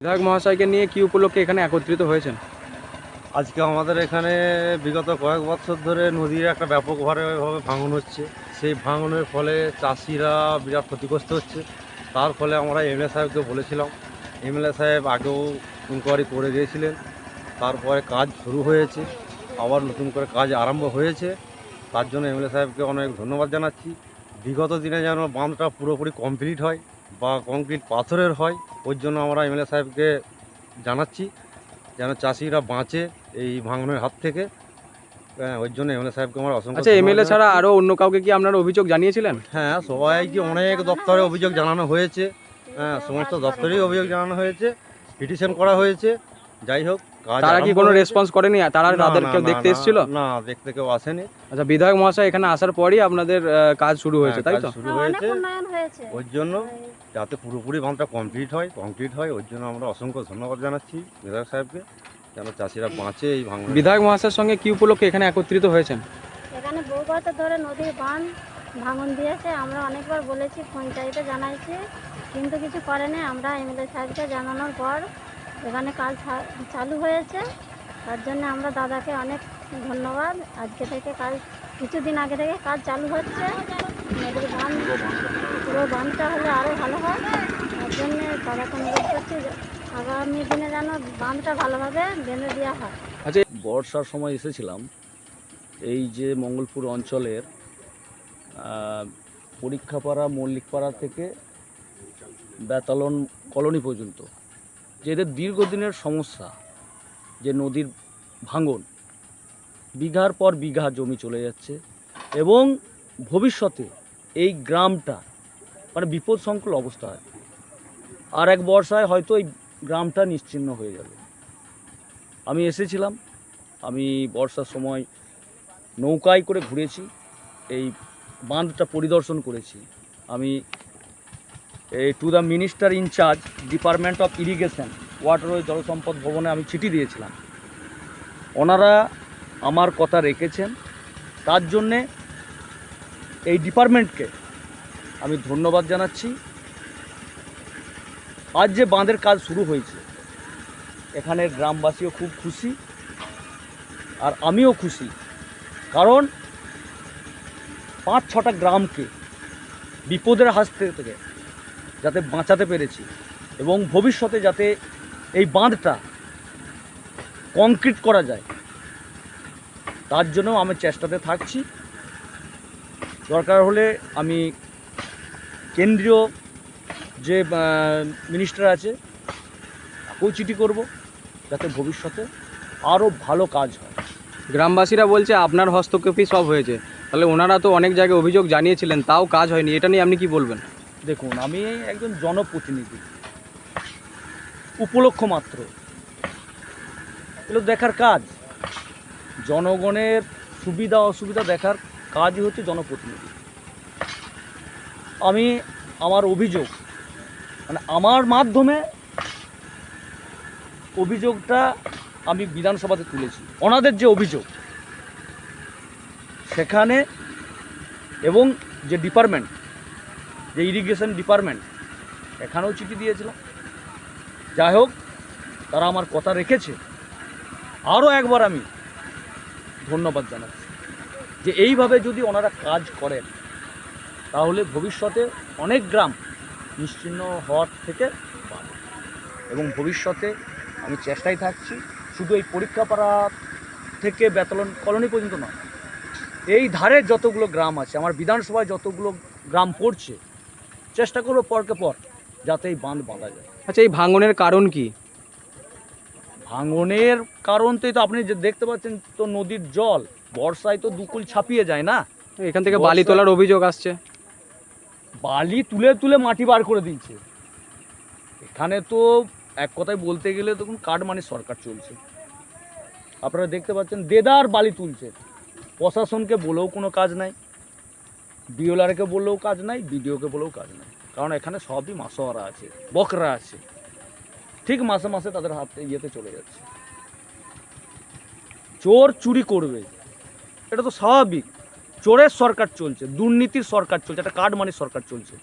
বিধায়ক মহাশয়কে নিয়ে কি উপলক্ষে এখানে একত্রিত হয়েছেন? আজকে আমাদের এখানে বিগত কয়েক বছর ধরে নদীর একটা ব্যাপকভাবে ভাবে ভাঙন হচ্ছে। সেই ভাঙনের ফলে চাষিরা বিরাট ক্ষতিগ্রস্ত হচ্ছে। তার ফলে আমরা এমএলএ সাহেবকে বলেছিলাম। এমএলএ সাহেব আগেও ইনকোয়ারি করে দিয়েছিলেন তারপরে কাজ শুরু হয়েছে। আবার নতুন করে কাজ আরম্ভ হয়েছে। তার জন্য এমএলএ সাহেবকে অনেক ধন্যবাদ জানাচ্ছি। বিগত দিনে যেন বাঁধটা পুরোপুরি কমপ্লিট হয় বা কংক্রিট পাথরের হয় ওর জন্য আমরা এমএলএ সাহেবকে জানাচ্ছি যেন চাষিরা বাঁচে এই ভাঙনের হাত থেকে। হ্যাঁ, ওই জন্য এমএলএ সাহেবকে আমার অসংখ্য আচ্ছা এমএলএ ছাড়া আরও আরও অন্য কাউকে কি আপনার অভিযোগ জানিয়েছিলেন? হ্যাঁ সবাইকে অনেক দপ্তরে অভিযোগ জানানো হয়েছে। হ্যাঁ সমস্ত দপ্তরেই অভিযোগ জানানো হয়েছে পিটিশন করা হয়েছে। যাই হোক তারা কি কোনো রেসপন্স করেনি? তারা না, তাদের কেউ দেখতে এসেছিল? না দেখতে কেউ আসেনি। আচ্ছা বিধায়ক মহাশয় এখানে আসার পরই আপনাদের কাজ শুরু হয়েছে হ্যাঁ, তাই তো? শুরু হ্যাঁ, হয়েছে হয়েছে। ওর জন্য যাতে পুরোপুরি বাঁধটা কমপ্লিট হয় কমপ্লিট হয় ওর জন্য আমরা অসংখ্য ধন্যবাদ জানাচ্ছি বিধায়ক সাহেবকে। যেন চাষিরা বাঁচে এই ভাঙন বিধায়ক মহাশয়ের সঙ্গে কি উপলক্ষে এখানে একত্রিত হয়েছেন? এখানে বহু বছর ধরে নদীর বাঁধ ভাঙন দিয়েছে। আমরা অনেকবার বলেছি পঞ্চায়েতে জানাইছি কিন্তু কিছু করেনি। আমরা এমএলএ সাহেবকে জানানোর পর এখানে কাজ চালু হয়েছে। তার জন্য আমরা দাদাকে অনেক ধন্যবাদ। আজকে থেকে কাজ, কিছুদিন আগে থেকে কাজ চালু হচ্ছে। নদীর বাঁধ পুরো বাঁধটা হলে আরও ভালো হয়। তার জন্য দাদাকে অনুরোধ করছি আগামী দিনে যেন বাঁধটা ভালোভাবে বেঁধে দেওয়া হয়। আচ্ছা বর্ষার সময় এসেছিলাম। এই যে মঙ্গলপুর অঞ্চলের পরীক্ষাপাড়া, মল্লিকপাড়া থেকে বেতালন কলোনি পর্যন্ত যে এদের দীর্ঘদিনের সমস্যা, যে নদীর ভাঙন, বিঘার পর বিঘা জমি চলে যাচ্ছে এবং ভবিষ্যতে এই গ্রামটা মানে বিপদ সংকুল অবস্থা হয়। আর এক বর্ষায় হয়তো এই গ্রামটা নিশ্চিহ্ন হয়ে যাবে। আমি এসেছিলাম, আমি বর্ষার সময় নৌকায় করে ঘুরেছি, এই বাঁধটা পরিদর্শন করেছি। আমি to the minister in charge department of irrigation water ও জলসম্পদ ভবনে আমি চিঠি দিয়েছিলাম। ওনারা আমার কথা রেখেছেন। তার জন্যে এই ডিপার্টমেন্টকে আমি ধন্যবাদ জানাচ্ছি। আজ যে বাঁধের কাজ শুরু হয়েছে এখানের গ্রামবাসীও খুব খুশি। আর আমিও খুশি। কারণ পাঁচ ছটা গ্রামকে বিপদের হাত থেকে যাতে বাঁচাতে পেরেছি এবং ভবিষ্যতে যাতে এই বাঁধটা কংক্রিট করা যায়। তার জন্য আমি চেষ্টাতে থাকছি। দরকার হলে আমি কেন্দ্রীয় যে মিনিস্টার আছে, তাকেও চিঠি করব যাতে ভবিষ্যতে আরও ভালো কাজ হয়। গ্রামবাসীরা বলছে, আপনার হস্তক্ষেপই সব হয়েছে। তাহলে ওনারা তো অনেক জায়গায় অভিযোগ জানিয়েছিলেন, তাও কাজ হয়নি। এটা নিয়ে আপনি কি বলবেন? দেখুন, আমি একজন জনপ্রতিনিধি। উপলক্ষ মাত্র। এগুলো দেখার কাজ। জনগণের সুবিধা, অসুবিধা দেখার কাজই হচ্ছে জনপ্রতিনিধি। আমি আমার অভিযোগ মানে আমার মাধ্যমে অভিযোগটা আমি বিধানসভাতে তুলেছি। ওনাদের যে অভিযোগ, সেখানে এবং যে ডিপার্টমেন্ট যে ইরিগেশন ডিপার্টমেন্ট এখানেও চিঠি দিয়েছিলাম যাই হোক, তারা আমার কথা রেখেছে। আরও একবার আমি ধন্যবাদ জানাচ্ছি যে এইভাবে যদি ওনারা কাজ করেন, তাহলে ভবিষ্যতে অনেক গ্রাম নিশ্চিহ্ন হওয়ার থেকে বাঁচবে। এবং ভবিষ্যতে আমি চেষ্টায় থাকছি, শুধু এই পরীক্ষা পরীক্ষাপাড়া থেকে বেতলন কলোনি পর্যন্ত নয়, এই ধারে যতগুলো গ্রাম আছে, আমার বিধানসভায় যতগুলো গ্রাম পড়ছে চেষ্টা করব পরকে পর যাতে এই বাঁধ বাঁধা যায়। আচ্ছা এই ভাঙনের কারণ কি? ভাঙনের কারণ তো তো আপনি যে দেখতে পাচ্ছেন তো নদীর জল বর্ষায় তো দুকুল ছাপিয়ে যায় না? এখান থেকে বালি তোলার অভিযোগ আসছে। বালি তুলে তুলে মাটি বার করে দিচ্ছে এখানে তো এক কথায় বলতে গেলে দেখুন কাঠমানি সরকার চলছে। আপনারা দেখতে পাচ্ছেন দেদার বালি তুলছে। প্রশাসনকে বলেও কোনো কাজ নাই। বিওলারকে বললেও কাজ নাই, বিডিওকে বলেও কাজ নাই। কারণ এখানে সবই মাসোয়ারা আছে, বকরা আছে। ঠিক মাসে মাসে তাদের হাতে ইয়েতে চলে যাচ্ছে। চোর চুরি করবে। এটা তো স্বাভাবিক। চোরের সরকার চলছে, দুর্নীতির সরকার চলছে, একটা কার্ড মানির সরকার চলছে।